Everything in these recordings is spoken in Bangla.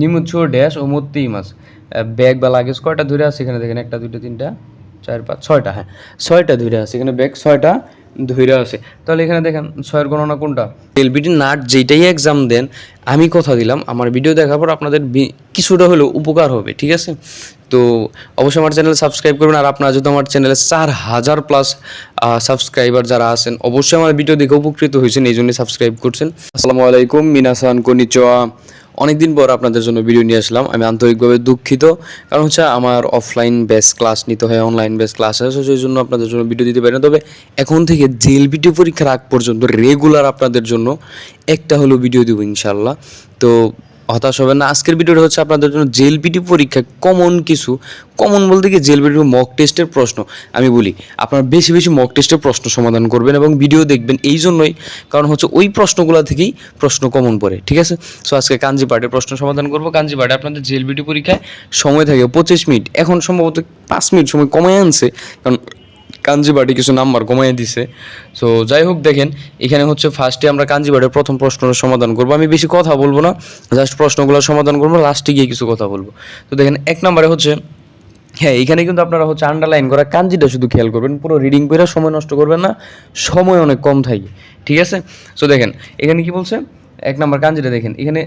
নিমুচ্ছ ড্যাশ ও মত্তি মাছ। ব্যাগ বা লাগেজ কয়টা ধরে আছে এখানে দেখেন? একটা, দুইটা, তিনটা, চার, পাঁচ, ছয়টা হ্যাঁ। ছয়টা ধরে আছে এখানে ব্যাগ, ছয়টা ধরে আছে। তাহলে এখানে দেখেন, ছয়ের গণনা কোনটা? এলবিডি নাট যেটাই এক্সাম দেন, আমি কথা দিলাম, আমার ভিডিও দেখার পর আপনাদের কিছুটা হলেও উপকার হবে, ঠিক আছে? তো অবশ্যই আমার চ্যানেল সাবস্ক্রাইব করবেন, আর আপনারা যদি আমার চ্যানেলে চার হাজার প্লাস সাবস্ক্রাইবার যারা আছেন, অবশ্যই আমার ভিডিও দেখে উপকৃত হয়েছেন এই জন্যই সাবস্ক্রাইব করছেন। আসসালামু আলাইকুম, মিনাসান, কনিচোয়া। অনেকদিন পর আপনাদের জন্য ভিডিও নিয়ে আসলাম। আমি আন্তরিকভাবে দুঃখিত। কারণ হচ্ছে আমার অফলাইন বেস ক্লাস নিতে হয় অনলাইন বেস ক্লাস আছে সেই জন্য আপনাদের জন্য ভিডিও দিতে পারি না। তবে এখন থেকে জেএলবিটি পরীক্ষার আগ পর্যন্ত রেগুলার আপনাদের জন্য একটা হলো ভিডিও দেবো ইনশাল্লাহ তো হতাশ হবেন না। আজকের ভিডিওটা হচ্ছে আপনাদের জন্য জেলপিটি পরীক্ষা কমন কিছু। কমন বলতে কি জেলপিটি মক টেস্টের প্রশ্ন। আমি বলি, আপনারা বেশি বেশি মক টেস্টের প্রশ্ন সমাধান করবেন এবং ভিডিও দেখবেন এই জন্যই, কারণ হচ্ছে ওই প্রশ্নগুলো থেকেই প্রশ্ন কমন পড়ে, ঠিক আছে? সো আজকে কাঞ্জি পার্টের প্রশ্ন সমাধান করব। কাঞ্জি পার্টে আপনাদের জেলবিটি পরীক্ষায় সময় থাকে পঁচিশ মিনিট। এখন সম্ভবত পাঁচ মিনিট সময় কমে আনছে, কারণ কাঞ্জিবাড়ি কিছু নাম্বার কমাই দিছে। সো যাই হোক দেখেন, এখানে হচ্ছে ফার্স্টে আমরা কাঞ্জিবাড়ির প্রথম প্রশ্নের সমাধান করব। আমি বেশি কথা বলব না জাস্ট প্রশ্নগুলো সমাধান করব লাস্টে গিয়ে কিছু কথা বলব। তো দেখেন, এক নম্বরে হচ্ছে হ্যাঁ এখানে কিন্তু আপনারা হচ্ছে আন্ডারলাইন করা কাঞ্জিটা শুধু খেয়াল করবেন, পুরো রিডিং করে সময় নষ্ট করবেন না, সময় অনেক কম থাকে, ঠিক আছে? সো দেখেন, এখানে কি বলছে? এক নম্বর কাঞ্জিটা দেখেন, এখানে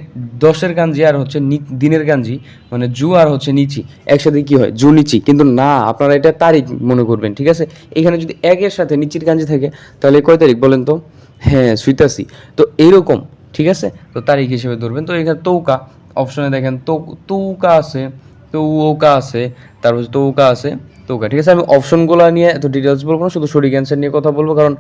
দশের কাঞ্জি আর হচ্ছে দিনের কাঞ্জি মানে জু আর হচ্ছে নিচি, একসাথে কি হয়? জু নিচি। কিন্তু না, আপনারা এটা তারিখ মনে করবেন, ঠিক আছে? এখানে যদি একের সাথে নিচির কাঞ্জি থাকে, তাহলে কয় তারিখ বলেন তো? হ্যাঁ সুইতাসি তো এইরকম, ঠিক আছে? তো তারিখ হিসেবে ধরবেন। তো এখানে তৌকা অপশনে দেখেন, তো তৌকা আছে তৌকা আছে, তারপর তৌকা আছে। তৌকা ঠিক আছে, আমি অপশনগুলো নিয়ে এত ডিটেলস বলব না, শুধু সঠিক অ্যান্সার নিয়ে কথা বলব, কারণ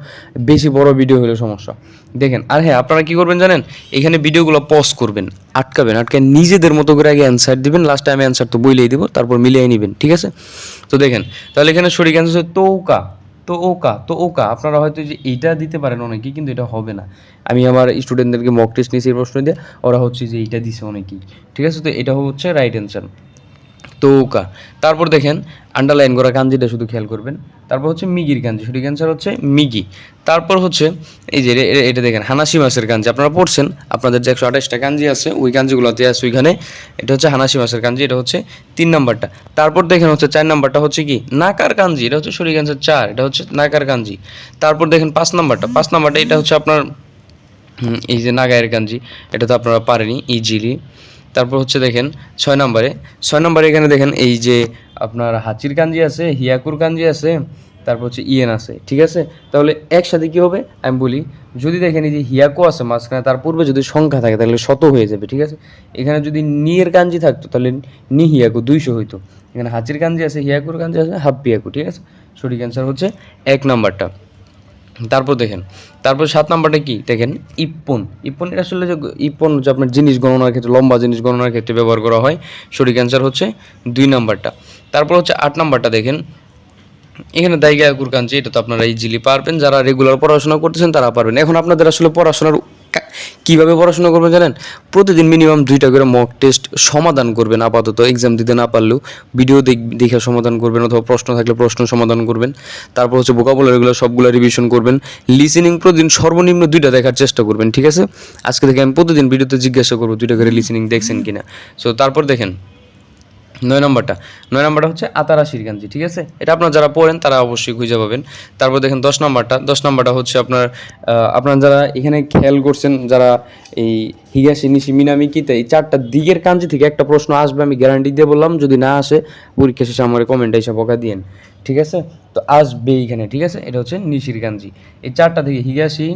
বেশি বড় ভিডিও হলে সমস্যা। দেখেন, আর হ্যাঁ আপনারা কি করবেন জানেন? এখানে ভিডিওগুলো পজ করবেন, আটকাবেন, আটকে নিজেদের মতো করে আগে অ্যান্সার দিবেন লাস্টে আমি অ্যান্সার তো বইলেই দেবো, তারপর মিলিয়ে নেবেন, ঠিক আছে? তো দেখেন, তাহলে এখানে সঠিক অ্যান্সার হচ্ছে তৌকা তো ওকা তো ওকা আপনারা হয়তো যে এইটা দিতে পারেন অনেকেই কিন্তু এটা হবে না। আমি আমার স্টুডেন্টদেরকে মক টেস্ট নিয়েছি এই প্রশ্ন দিয়ে, ওরা হচ্ছে যে এইটা দিছে অনেকেই, ঠিক আছে? তো এটা হচ্ছে রাইট অ্যান্সার তো ওকা তারপর দেখেন আন্ডারলাইন করা কাঞ্জিটা শুধু খেয়াল করবেন। তারপর হচ্ছে মিগির কাঞ্জি সঠিক অ্যান্সার হচ্ছে মিগি তারপর হচ্ছে, এই যে এটা দেখেন, হানাসি মাছের কাঞ্জি আপনারা পড়ছেন, আপনাদের যে একশো আঠাশটা কাঞ্জি আছে, ওই কাঞ্জিগুলোতে আছে ওইখানে। এটা হচ্ছে হানাসি মাছের কাঞ্জি এটা হচ্ছে তিন নাম্বারটা। তারপর দেখেন হচ্ছে চার নাম্বারটা হচ্ছে কি? নাকার কাঞ্জি এটা হচ্ছে সঠিক অ্যান্সার চার, এটা হচ্ছে নাকার কাঞ্জি তারপর দেখেন পাঁচ নাম্বারটা। পাঁচ নাম্বারটা, এটা হচ্ছে আপনার এই যে নাগায়ের কাঞ্জি এটা তো আপনারা পারেনি ইজিলি তারপর হচ্ছে দেখেন ছয় নম্বরে। ছয় নম্বরে এখানে দেখেন এই যে আপনার হাঁচির কাঞ্জি আছে, হিয়াকুর কাঞ্জি আছে, তারপর হচ্ছে ইয়েন আছে, ঠিক আছে? তাহলে একসাথে কি হবে? আমি বলি, যদি দেখেন এই যে হিয়াকো আছে মাঝখানে, তার পূর্বে যদি সংখ্যা থাকে তাহলে শত হয়ে যাবে, ঠিক আছে? এখানে যদি নিয়ের কাঞ্জি থাকতো তাহলে নি হিয়াকু দুইশো হইতো। এখানে হাচির কাঞ্জি আছে, হিয়াকুর কাঞ্জি আছে, হাফ হিয়াকু ঠিক আছে? সঠিক অ্যান্সার হচ্ছে এক নাম্বারটা। তারপর দেখেন, তারপর সাত নাম্বারটা কি? দেখেন, ইপ্পন। ইপ্পন, এটা আসলে যে ইপ্পন যে আপনার জিনিস গণনার ক্ষেত্রে, লম্বা জিনিস গণনার ক্ষেত্রে ব্যবহার করা হয়, সঠিক অ্যান্সার হচ্ছে দুই নাম্বারটা। তারপর হচ্ছে আট নাম্বারটা দেখেন, এখানে দায়িকা কুরকাঞ্চি এটা তো আপনারা ইজিলি পারবেন। যারা রেগুলার পড়াশোনা করতেছেন, তারা পারবেন। এখন আপনাদের আসলে পড়াশোনার কীভাবে পড়াশোনা করবেন জানেন? প্রতিদিন মিনিমাম দুইটা করে মক টেস্ট সমাধান করবেন আপাতত এক্সাম দিতে না পারলেও। ভিডিও দেখে সমাধান করবেন অথবা প্রশ্ন থাকলে প্রশ্ন সমাধান করবেন। তারপর হচ্ছে বোকাবুলারিগুলো সবগুলো রিভিশন করবেন। লিসেনিং প্রতিদিন সর্বনিম্ন দুইটা দেখার চেষ্টা করবেন, ঠিক আছে? আজকে থেকে আমি প্রতিদিন ভিডিওতে জিজ্ঞাসা করব দুইটা করে লিসেনিং দেখছেন কিনা। সো তারপর দেখেন। নয় নম্বরটা। নয় নম্বরটা হচ্ছে আতারা শিরকাঞ্জি ঠিক আছে? এটা আপনার যারা পড়েন, তারা অবশ্যই খুঁজে পাবেন। তারপর দেখেন দশ নম্বরটা। দশ নম্বরটা হচ্ছে আপনার আপনার যারা এখানে খেয়াল করছেন, যারা এই হিগাশি নিশি মিনামি কিতে এই চারটা দিকের কাঞ্জি থেকে একটা প্রশ্ন আসবে, আমি গ্যারান্টি দিয়ে বললাম, যদি না আসে, পরীক্ষা শেষে আমার কমেন্টে এসে বকা দিয়েন। ঠিক আছে? তো আসবে এইখানে ঠিক আছে? এটা হচ্ছে নিশির কাঞ্জি। এই চারটা থেকে হিগাশি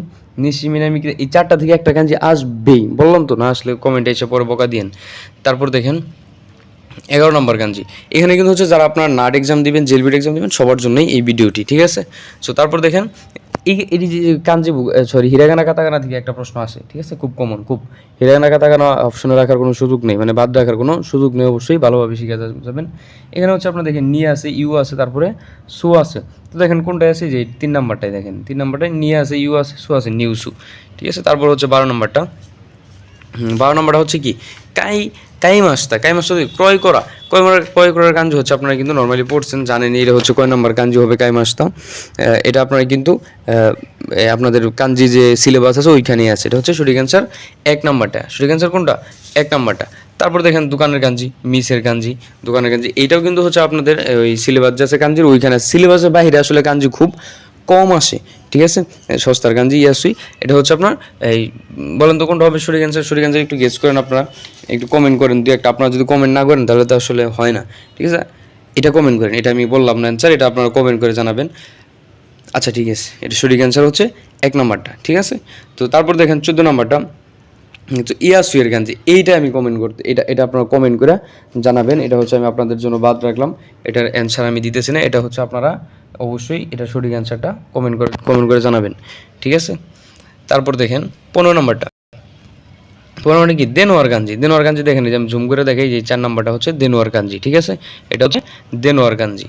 নিশি মিনামি কিতে এই চারটা থেকে একটা কাঞ্জি আসবেই। বললাম তো, না আসলে কমেন্টে এসে পরে বকা দিয়েন। তারপর দেখেন এগারো নম্বর কাঞ্জি এখানে কিন্তু হচ্ছে যারা আপনার নাট এক্সাম দিবেন জেলবিট এক্সাম দিবেন, সবার জন্যই এই ভিডিওটি, ঠিক আছে? সো তারপর দেখেন, এই এই যে কাঞ্জি সরি হিরাগানা কাতাগানা থেকে একটা প্রশ্ন আসে, ঠিক আছে? খুব কমন খুব। হিরাগানা কাতাগানা অপশনে রাখার কোনো সুযোগ নেই মানে বাদ রাখার কোনো সুযোগ নেই, অবশ্যই ভালোভাবে শিখে যাবেন। এখানে হচ্ছে আপনার দেখেন, নি আছে, ইউ আছে, তারপরে সু আছে। তো দেখেন, কোনটায় আছে? যে তিন নাম্বারটাই দেখেন, তিন নাম্বারটায় নি আছে, ইউ আছে, সু আছে, নিউ সু, ঠিক আছে? তারপর হচ্ছে বারো নাম্বারটা। বারো নম্বরটা হচ্ছে কি? কাই কাই মাছটা কাই মাছটা যদি ক্রয় করা করার, ক্রয় করার কাঞ্জি হচ্ছে, আপনারা কিন্তু নর্মালি পড়ছেন, জানেন এটা হচ্ছে কয় নম্বর কাঞ্জি হবে কাই মাছটা এটা আপনারা কিন্তু আপনাদের কাঞ্জি যে সিলেবাস আছে, ওইখানেই আছে। এটা হচ্ছে সঠিক অ্যান্সার এক নাম্বারটা। সঠিক অ্যান্সার কোনটা? এক নাম্বারটা। তারপর দেখেন দোকানের কাঞ্জি, মিসের কাঞ্জি, দোকানের কাঞ্জি, এটাও কিন্তু হচ্ছে আপনাদের ওই সিলেবাস যে আছে কাঞ্জির, ওইখানে সিলেবাসের বাইরে আসলে কাঞ্জি খুব কম আসে, ঠিক আছে? সস্তার গাঞ্জি ইয়াসুই এটা হচ্ছে আপনার, এই, বলেন তো কোনটা হবে সরি ক্যান্সার সরি ক্যান্সার একটু গেস করেন আপনারা, একটু কমেন্ট করেন দু একটা, আপনারা যদি কমেন্ট না করেন তাহলে তো আসলে হয় না, ঠিক আছে? এটা কমেন্ট করেন, এটা আমি বললাম না অ্যান্সার এটা আপনারা কমেন্ট করে জানাবেন। আচ্ছা ঠিক আছে, এটা সঠিক অ্যান্সার হচ্ছে এক নম্বরটা, ঠিক আছে? তো তারপর দেখেন চোদ্দ নম্বরটা, তো ইয়াসুয়ের গাঞ্জি, এইটা আমি কমেন্ট করতে, এটা এটা আপনারা কমেন্ট করে জানাবেন, এটা হচ্ছে আমি আপনাদের জন্য বাদ রাখলাম, এটার অ্যান্সার আমি দিতেছি না, এটা হচ্ছে আপনারা অবশ্যই এটা সঠিক অ্যান্সারটা কমেন্ট করে কমেন্ট করে জানাবেন। ঠিক আছে? তারপর দেখেন, পনেরো নাম্বারটা। পনেরো নম্বরটা কি? দেনোয়ার গাঞ্জি দেনোয়ার গাঞ্জি দেখেন যে আমি জুম করে দেখাই যে চার নাম্বারটা হচ্ছে দেনোয়ার গাঞ্জি ঠিক আছে? এটা হচ্ছে দেনোয়ার গাঞ্জি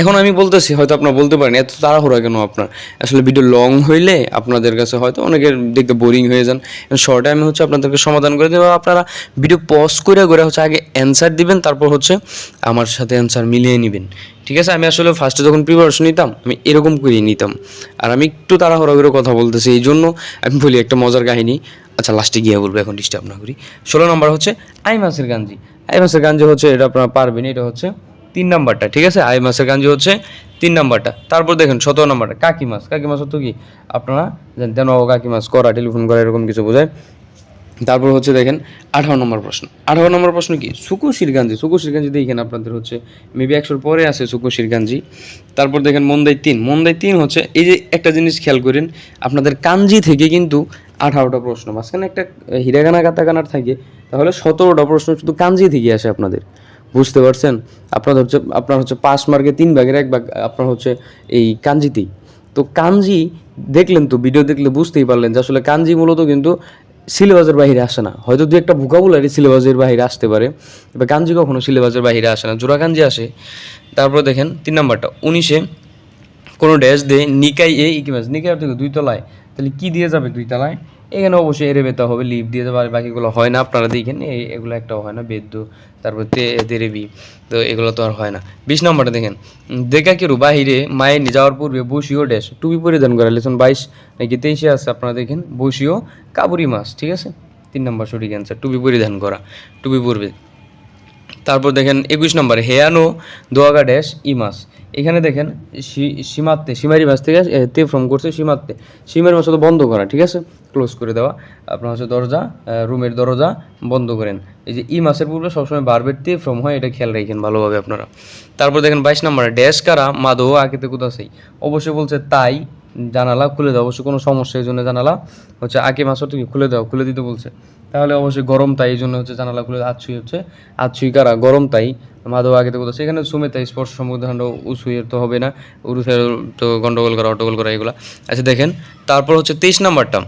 এখন আমি বলতেছি, হয়তো আপনারা বলতে পারেন, এত তাড়াহুড়া কেন আপনার? আসলে ভিডিও লং হইলে আপনাদের কাছে হয়তো অনেকের দেখতে বোরিং হয়ে যান। শর্টে আমি হচ্ছে আপনাদেরকে সমাধান করে দেবো। আপনারা ভিডিও পজ করে করে হচ্ছে আগে অ্যান্সার দিবেন, তারপর হচ্ছে আমার সাথে অ্যান্সার মিলিয়ে নেবেন। ঠিক আছে? আমি আসলে ফার্স্টে যখন প্রিপারেশন নিতাম, আমি এরকম করেই নিতাম। আর আমি একটু তাড়াহুড়া করে কথা বলতেছি, এই জন্য আমি বলি একটা মজার কাহিনী। আচ্ছা লাস্টে গিয়ে বলব, এখন ডিস্টার্ব না করি। ষোলো নম্বর হচ্ছে আই মাসের গাঞ্জি আই মাসের গাঞ্জি হচ্ছে, এটা আপনারা পারবেন, এটা হচ্ছে তিন নাম্বারটা, ঠিক আছে? আই মাসের গাঞ্জি হচ্ছে তিন নাম্বারটা। তারপর দেখেন, সতেরো নাম্বারটা, কাকি মাছ। কাকি মাছ হতো কি? আপনারা জানতেন ও কাকি মাছ করা, টেলিফোন করা, এরকম কিছু বোঝায়। তারপর হচ্ছে দেখেন, আঠারো নম্বর প্রশ্ন। আঠারো নম্বর প্রশ্ন কি? সুকুশির গাঞ্জি। সুকুশির গাঞ্জি দেখেন আপনাদের হচ্ছে মেবি একশোর পরে আছে সুকুশির গাঞ্জি। তারপর দেখেন, মন্দাই তিন। মন্দাই তিন হচ্ছে, এই যে একটা জিনিস খেয়াল করেন, আপনাদের কাঞ্জি থেকে কিন্তু আঠারোটা প্রশ্ন, মাঝখানে একটা হিরাগানা কাতাকানার থাকে, তাহলে সতেরোটা প্রশ্ন শুধু কাঞ্জি থেকে আসে আপনাদের। বুঝতে পারছেন? আপনার হচ্ছে আপনার হচ্ছে পাঁচ মার্কে তিন ভাগের এক ভাগ, আপনার হচ্ছে এই কাঞ্জিতেই তো কাঞ্জি দেখলেন তো, ভিডিও দেখলে বুঝতেই পারলেন যে আসলে কাঞ্জি মূলত কিন্তু সিলেবাসের বাইরে আসে না। হয়তো দু একটা ভোকাবুলারি সিলেবাসের বাইরে আসতে পারে। এবার কাঞ্জি কখনো সিলেবাসের বাইরে আসে না। জোড়া কাঞ্জি আসে। তারপর দেখেন, তিন নাম্বারটা। উনিশে কোনো ড্যাশ দিয়ে নিকাই এ, ইকিমাস। নিকাই অর্থ দুই তলায়। তাহলে কি দিয়ে যাবে দুই তলায়? এখানে অবশ্যই এরে বেতা হবে লিভ দিয়ে পারে আর বাকিগুলো হয় না, আপনারা দেখেন এগুলো একটাও হয় না, বেদ্য, তারপর তে দেরেবি তো এগুলো তো আর হয় না। বিশ নম্বরটা দেখেন দেখা কেরু বাহিরে নিয়ে যাওয়ার পূর্বে বসিও ড্যাশ, টুপি পরিধান করা, লেসন বাইশ নাকি তেইশে আছে, আপনারা দেখেন, বসিও কাবুরি মাছ, ঠিক আছে? তিন নম্বর সঠিক অ্যান্সার টুপি পরিধান করা, টুপি পরবে। তারপর দেখেন একুশ নম্বর, হেয়ানো দোয়াগা ড্যাশ ইমাস। এখানে দেখেন সীমাত্তে সীমারি মাছ থেকে তে ফ্রম করছে সীমাত্তে সীমারি মাছ তো বন্ধ করা, ঠিক আছে? ক্লোজ করে দেওয়া। আপনার হচ্ছে দরজা রুমের দরজা বন্ধ করেন। এই যে ই মাসের পূর্বে সবসময় বারবের তে ফ্রম হয়, এটা খেয়াল রাখেন ভালোভাবে আপনারা। তারপর দেখেন বাইশ নম্বরে ড্যাশ কারা মাদো আকিতে কুদাসেই অবশ্যই বলছে তাই জানালা খুলে দাও, অবশ্যই কোনো সমস্যা, এই জন্য জানালা হচ্ছে আগে মাসও তুমি খুলে দাও, খুলে দিতে বলছে। তাহলে অবশ্যই গরম তাই, এই জন্য হচ্ছে জানালা খুলে আছুই হচ্ছে আছুই কারা? গরম তাই। মাধব আগে তো বলছে, এখানে সুমে তাই, স্পর্শ সম্বন্ধ উসুইয়ের তো হবে না, উরুসের তো গন্ডগোল করা, অটগোল করা, এগুলো। আচ্ছা দেখেন, তারপর হচ্ছে তেইশ নাম্বারটা।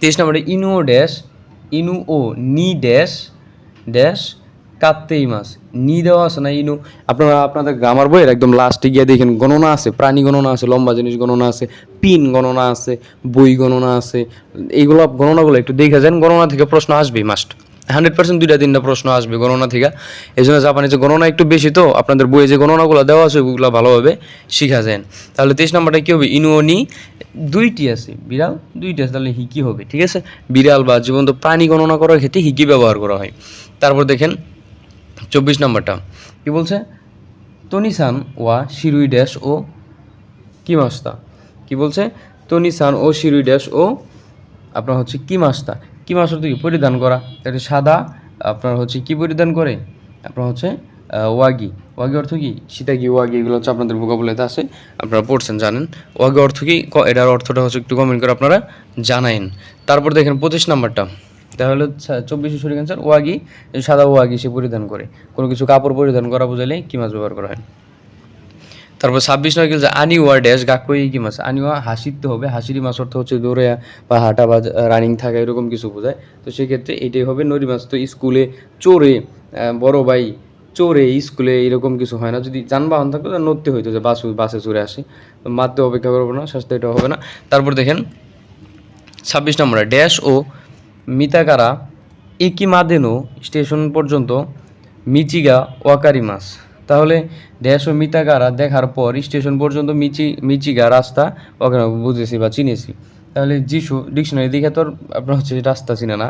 তেইশ নম্বরে ইনু ড্যাশ ইনু ও নি ড্যাশ ড্যাশ কাত্তেই মাছ, নি দেওয়া আছে না, ইনু? আপনারা আপনাদের গ্রামার বইয়ের একদম লাস্টে গিয়ে দেখেন, গণনা আছে, প্রাণী গণনা আছে, লম্বা জিনিস গণনা আছে, পিন গণনা আছে, বই গণনা আছে, এইগুলো গণনাগুলো একটু দেখে যান, গণনা থেকে প্রশ্ন আসবেই মাস্ট হান্ড্রেড পার্সেন্ট দুইটা তিনটা প্রশ্ন আসবে গণনা থেকে। এই জন্য জাপানি যে গণনা একটু বেশি তো, আপনাদের বইয়ে যে গণনাগুলো দেওয়া আছে, ওগুলো ভালোভাবে শিখা যায় তাহলে তেইশ নম্বরটা কী হবে? ইনুয়নি দুইটি আছে, বিড়াল দুইটি আছে, তাহলে হিকি হবে, ঠিক আছে? বিড়াল বা জীবন্ত প্রাণী গণনা করার ক্ষেত্রে হিকি ব্যবহার করা হয়? তারপর দেখেন চব্বিশ নম্বরটা। কি বলছে? তনিসান ওয়া শিরুই ড্যাশ ও কি মাস্তা? কি বলছে? তনিসান ও শিরুই ড্যাশ ও আপনার হচ্ছে কি মাস্তা? কি মাস অর্থ কি? পরিধান করা। এটা সাদা, আপনার হচ্ছে কি পরিধান করে? আপনার হচ্ছে ওয়াগি। ওয়াগি অর্থ কি? সীতাগি, ওয়াগি, এগুলো হচ্ছে আপনাদের ভোকাবুলাতে আছে। আপনারা পড়ছেন, জানেন। ওয়াগি অর্থ কি? ক- এটার অর্থটা হচ্ছে একটু কমেন্ট করে আপনারা জানাইন। তারপর দেখেন পঁচিশ নাম্বারটা। তাহলে চব্বিশে শরীর ক্যান্সার ওয়াগি সাদা ওয়াগি সে পরিধান করে। কোনো কিছু কাপড় পরিধান করা বোঝালে কি মাছ ব্যবহার করা হয়? তারপর ছাব্বিশ নয় কিন্তু আনিওয়া ড্যাশ গাকই কি মাছ? আনিওয়া হাসিতে হবে হাসিরি মাছ অর্থ হচ্ছে দৌড়ে বা হাঁটা বা রানিং থাকা এরকম কিছু বোঝায়। তো সেক্ষেত্রে এটাই হবে নরি মাছ। তো স্কুলে চোরে বড় ভাই চোরে স্কুলে এরকম কিছু হয় না। যদি যানবাহন থাকতো তাহলে নড়তে হইতো যে বাস, বাসে চড়ে আসে। মারতে অপেক্ষা করব না স্বাস্থ্য এটা হবে না। তারপর দেখেন, ছাব্বিশ নম্বরে ড্যাশ ও মিতাকারা একিমাদেনো স্টেশন পর্যন্ত মিচিগা ওয়াকারি মাস তাহলে ড্যাশ ও মিতাকারা দেখার পর স্টেশন পর্যন্ত মিচি, মিচিগা রাস্তা, ওখানে বুঝেছি বা চিনেছি। তাহলে যিশু ডিকশনারি দেখে তো আর আপনার হচ্ছে রাস্তা চিনে না।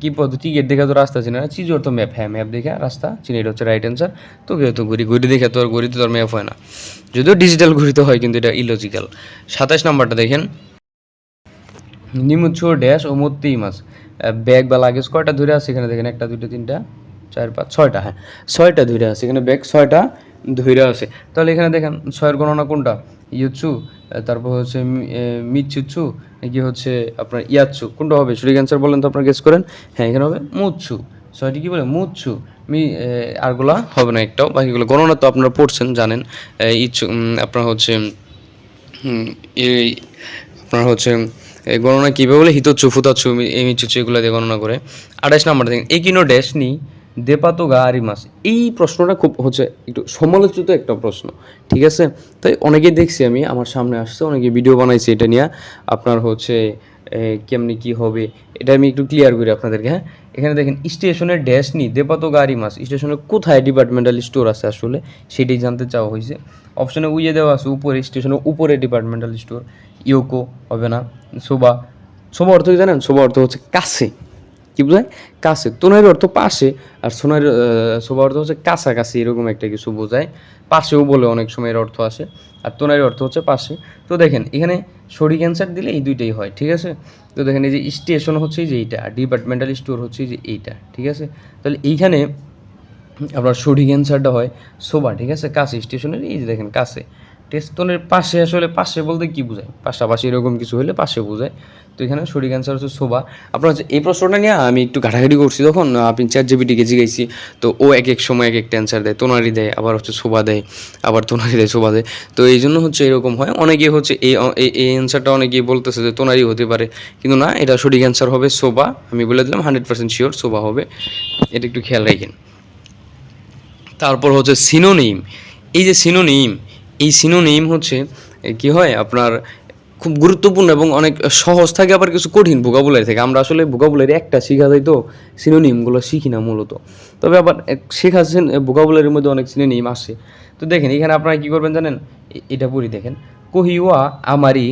কি পদ্ধতি টিকিট দেখে তো রাস্তা চিনে না। চিজু তো ম্যাপ হ্যাঁ ম্যাপ দেখে রাস্তা চিনে, এটা হচ্ছে রাইট অ্যান্সার তো কেউ তো ঘুরি ঘুরি দেখে তো আর ঘুরিতে তো আর ম্যাপ হয় না। যদিও ডিজিটাল ঘুরিতে হয়, কিন্তু এটা ইলজিক্যাল সাতাশ নাম্বারটা দেখেন। নিমুচ্ছ ড্যাশ ও মত্তি মাছ। ব্যাগ বা লাগেজ কয়টা ধরে আছে এখানে দেখেন? একটা দুটো তিনটা, চার, পাঁচ, ছয়টা হ্যাঁ। ছয়টা ধরে আছে এখানে, ব্যাগ ছয়টা ধরে আছে। তাহলে এখানে দেখেন, ছয়ের গণনা কোনটা? ইয়ুচ্ছু তারপর হচ্ছে মিচ্ছুচ্ছু কি হচ্ছে আপনার ইয়াচ্ছু। কোনটা হবে? সঠিক অ্যান্সার বলেন তো আপনার গেস করেন। হ্যাঁ এখানে হবে মুচ্ছু। ছয়টি কী বলে? মুচ্ছু। মি আরগুলা হবে না একটাও। বাকিগুলো গণনা তো আপনারা পড়ছেন, জানেন। ইচ্ছু আপনার হচ্ছে আপনার হচ্ছে গণনা কীভাবে বলে? হিতচ্ছু ফুতাচ্ছু এই মিচ্ছু এগুলো দিয়ে গণনা করে। আঠাশ নাম্বার দেখেন, একিনো ড্যাশ নি, দেপাতো গা আরিমাস এই প্রশ্নটা খুব হচ্ছে একটু সমালোচিত একটা প্রশ্ন, ঠিক আছে? তাই অনেকেই দেখছি আমি, আমার সামনে আসছে, অনেকে ভিডিও বানাইছে এটা নিয়ে। আপনার হচ্ছে কেমনি কি হবে, এটা আমি একটু ক্লিয়ার করি আপনাদেরকে হ্যাঁ? এখানে দেখেন স্টেশনের ড্যাশ নি, দেপাতো গাড়ি মাস স্টেশনের কোথায় ডিপার্টমেন্টাল স্টোর আছে আসলে, সেটাই জানতে চাওয়া হয়েছে। অপশনে উইয়ে দেওয়া আছে, উপরে স্টেশনের উপরে ডিপার্টমেন্টাল স্টোর ইয়োকো হবে না, সোবা সোবা অর্থ কি জানেন? সোবা অর্থ হচ্ছে কাছে। কি বোঝায় কাছে। তোনারি অর্থ পাশে, আর সোনার সোবা অর্থ হচ্ছে কাছাকাছি, এরকম একটা কিছু বোঝায়। পাশেও বলে অনেক সময় এর অর্থ আসে, আর তোনারি অর্থ হচ্ছে পাশে। তো দেখেন, এখানে সঠিক অ্যান্সার দিলে এই দুইটাই হয়, ঠিক আছে? তো দেখেন, এই যে স্টেশন হচ্ছে যে এইটা ডিপার্টমেন্টাল স্টোর হচ্ছে যে এইটা, ঠিক আছে? তাহলে এইখানে আপনার সঠিক অ্যান্সারটা হয় সোবা, ঠিক আছে? কাছে স্টেশনের এই যে দেখেন, কাছে। টেস্টনের পাশে আসলে পাশে বলতে কি বোঝায়? পাশাপাশি এরকম কিছু হলে পাশে বোঝায়। তো এখানে সঠিক অ্যান্সার হচ্ছে সোবা আপনার হচ্ছে এই প্রশ্নটা নিয়ে আমি একটু ঘাটাঘাটি করছি তখন আপনি চার জিবিটিকে জিগাইছি, তো ও এক এক সময় এক একটা অ্যান্সার দেয় তোনারি দেয়, আবার হচ্ছে শোভা দেয়, আবার তোনারি দেয়, শোভা দেয়। তো এই জন্য হচ্ছে এরকম হয়। অনেকে হচ্ছে এই এই- এই অ্যান্সারটা অনেকেই বলতেছে যে তোনারি হতে পারে। কিন্তু না, এটা সঠিক অ্যান্সার হবে শোভা। আমি বলে দিলাম হান্ড্রেড পার্সেন্ট শিওর শোভা হবে। এটা একটু খেয়াল রাখেন। তারপর হচ্ছে সিনোনিম এই যে সিনোনিম এই সিনোনিম হচ্ছে কি হয়? আপনার খুব গুরুত্বপূর্ণ এবং অনেক সহজ থাকে, আবার কিছু কঠিন ভোকাবুলারি থাকে। আমরা আসলে ভোকাবুলারি একটা শিখা যাই তো সিনোনিমগুলো শিখি না মূলত। তবে আবার শেখা ভোকাবুলারির মধ্যে অনেক সিনোনিম আসে তো দেখেন, এখানে আপনারা কী করবেন জানেন? এটা পড়ি দেখেন। কহিওয়া আমারি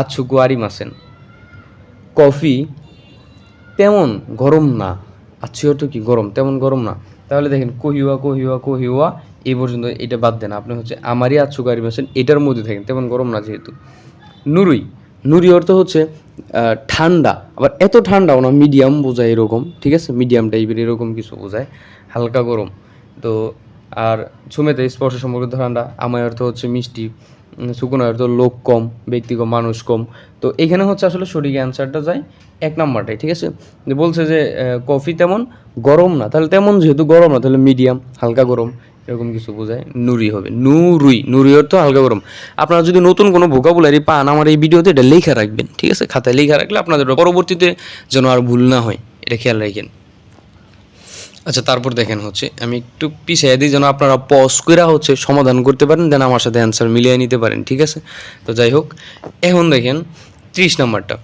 আচ্ছুকু আরিমাসেন কফি তেমন গরম না। আচ্ছি অর্থ কি গরম? তেমন গরম না। তাহলে দেখেন, কহিওয়া কহিওয়া কহিওয়া এই পর্যন্ত এটা বাদ দেন। আপনি হচ্ছে আমারই গাড়ি মেশিন এটার মধ্যে থাকেন, তেমন গরম না যেহেতু। নুরুই নুরি অর্থ হচ্ছে ঠান্ডা। আবার এত ঠান্ডাও না মিডিয়াম বোঝায় এরকম, ঠিক আছে? মিডিয়াম টাইপের এরকম কিছু বোঝায়, হালকা গরম। তো, আর সুমেতে স্পর্শ সম্পর্কিত ঠান্ডা, আমায় অর্থ হচ্ছে মিষ্টি সুকুনা অর্থ লোক কম ব্যক্তি কম মানুষ কম। তো এখানে হচ্ছে আসলে সঠিক অ্যান্সারটা যায় এক নাম্বারটাই ঠিক আছে? যে বলছে যে কফি তেমন গরম না, তাহলে তেমন যেহেতু গরম না, তাহলে মিডিয়াম হালকা গরম। এরকম কিছু বোঝায়। নুরি হবে। নুরুই। নুরি অর্থ হালকা গরম। আপনারা যদি নতুন কোনো ভোকাবুলারি পান, আমার এই ভিডিওতে এটা লেখা রাখবেন, ঠিক আছে? খাতায় লেখা রাখলে আপনাদের পরবর্তীতে যেন আর ভুল না হয়। এটা খেয়াল রাখেন। আচ্ছা তারপর দেখেন হচ্ছে, আমি একটু পিছিয়ে দিই যেন আপনারা পজ করে হচ্ছে সমাধান করতে পারেন, দেন আমার সাথে অ্যান্সার মিলিয়ে নিতে পারেন, ঠিক আছে? তো যাই হোক, এখন দেখেন, ত্রিশ নাম্বারটা।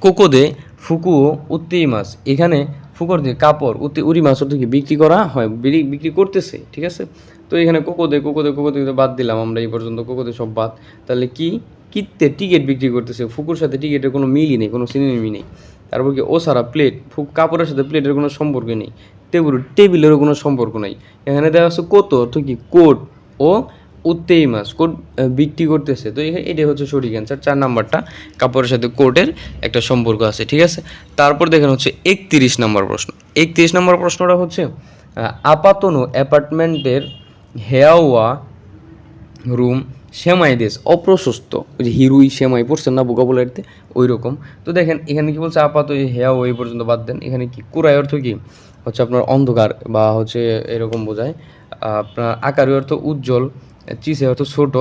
কোকোদে ফুকুও উত্তি মাছ এখানে ফুকর দিয়ে কাপড় উত্তি উরি মাছ থেকে বিক্রি করা হয় বিক্রি- করতেছে, ঠিক আছে? তো এখানে কোকোদে কোকোদে কোকোদে বাদ দিলাম আমরা এই পর্যন্ত কোকোদে সব বাদ। তাহলে কি? কিত্তে টিকিট বিক্রি করতেছে, ফুকুর সাথে টিকিটের কোনো মিলই নেই, কোনো সিনেমি নেই। তারপর কি? ও সারা প্লেট ফুক কাপড়ের সাথে প্লেটের কোনো সম্পর্ক নেই টেবিল টেবিলেরও কোনো সম্পর্ক নেই। এখানে দেওয়া আছে কত? অর্থ কি? কোট, ও উত্তেই মাছ, কোট বিক্রি করতেছে। তো এখানে এটাই হচ্ছে সঠিক অ্যান্সার চার নাম্বারটা, কাপড়ের সাথে কোটের একটা সম্পর্ক আছে, ঠিক আছে? তারপর দেখেন হচ্ছে একত্রিশ নম্বর প্রশ্ন। একত্রিশ নম্বর প্রশ্নটা হচ্ছে আপাতনু অ্যাপার্টমেন্টের হেয়াওয়া রুম সেমাই দেশ, অপ্রশস্ত। ওই যে হিরুই সেমাই পড়ছেন না ভোকাবুলারিতে ওই রকম তো দেখেন, এখানে কি বলছে? আপাতত এই হেয়া ওই পর্যন্ত বাদ দেন। এখানে কি, কুরাই অর্থ কি? হচ্ছে আপনার অন্ধকার বা হচ্ছে এরকম বোঝায়। আপনার আকারি অর্থ উজ্জ্বল। চিসে অর্থ ছোট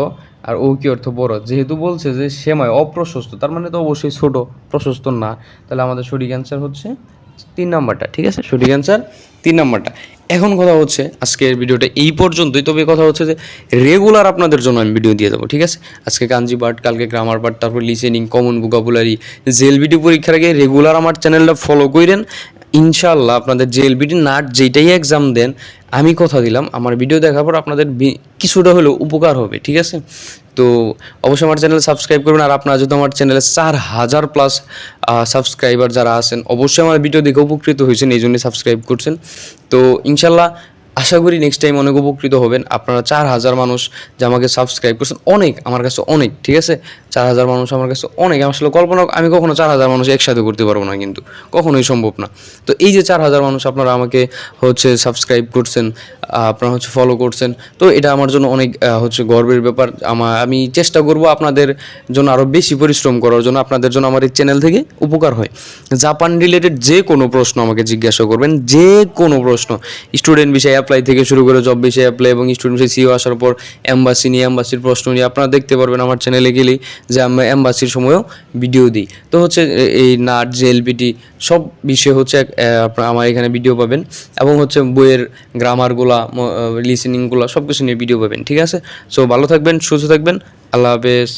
আর ও কি অর্থ বড়। যেহেতু বলছে যে সেমাই অপ্রশস্ত, তার মানে তো অবশ্যই ছোট, প্রশস্ত না। তাহলে আমাদের সঠিক অ্যান্সার হচ্ছে তিন নাম্বারটা, ঠিক আছে? সঠিক অ্যান্সার তিন নাম্বারটা। এখন কথা হচ্ছে, আজকের ভিডিওটা এই পর্যন্তই। তবে কথা হচ্ছে যে রেগুলার আপনাদের জন্য আমি ভিডিও দিয়ে দেবো, ঠিক আছে? আজকে কাঞ্জি পার্ট কালকে গ্রামার পার্ট তারপর লিসেনিং কমন ভোকাবুলারি জেল ভিডিও পরীক্ষার আগে রেগুলার আমার চ্যানেলটা ফলো করেন ইনশাল্লাহ আপনাদের জেএলবিটি নাট যেটাই এক্সাম দেন, আমি কথা দিলাম, আমার ভিডিও দেখার পর আপনাদের কিছুটা হলেও উপকার হবে, ঠিক আছে? তো অবশ্যই আমার চ্যানেল সাবস্ক্রাইব করবেন, আর আপনারা যদি আমার চ্যানেলে চার হাজার প্লাস সাবস্ক্রাইবার যারা আছেন, অবশ্যই আমার ভিডিও দেখে উপকৃত হয়েছেন এই জন্যই সাবস্ক্রাইব করছেন। তো ইনশাল্লাহ আশা করি নেক্সট টাইম অনেক উপকৃত হবেন। আপনারা চার হাজার মানুষ যে আমাকে সাবস্ক্রাইব করছেন, অনেক, আমার কাছে অনেক, ঠিক আছে? চার হাজার মানুষ আমার কাছে অনেক। আসলে কল্পনা আমি কখনো চার হাজার মানুষ একসাথে করতে পারব না কিন্তু, কখনোই সম্ভব না। তো এই যে চার হাজার মানুষ আপনারা আমাকে হচ্ছে সাবস্ক্রাইব করছেন আপনারা হচ্ছে ফলো করছেন। তো এটা আমার জন্য অনেক হচ্ছে গর্বের ব্যাপার। আমার আমি চেষ্টা করব আপনাদের জন্য আরও বেশি পরিশ্রম করার জন্য, আপনাদের জন্য আমার এই চ্যানেল থেকে উপকার হয়। জাপান রিলেটেড যে কোনো প্রশ্ন আমাকে জিজ্ঞাসা করবেন, যে কোনো প্রশ্ন। স্টুডেন্ট বিষয়ে অ্যাপ্লাই থেকে শুরু করে জব বিষয়ে অ্যাপ্লাই এবং স্টুডেন্ট বিষয়ে সিও আসার পর অ্যাম্বাসি নিয়ে অ্যাম্বাসির প্রশ্ন নিয়ে আপনারা দেখতে পারবেন আমার চ্যানেলে গেলেই যে আমরা অ্যাম্বাসির সময়ও ভিডিও দিই। তো হচ্ছে এই নাট জেএলপিটি সব বিষয়ে হচ্ছে আমার এখানে ভিডিও পাবেন এবং হচ্ছে বইয়ের গ্রামারগুলা লিসেনিংগুলো সব কিছু নিয়ে ভিডিও পাবেন, ঠিক আছে? সো ভালো থাকবেন, সুস্থ থাকবেন, আল্লাহ হাফেজ।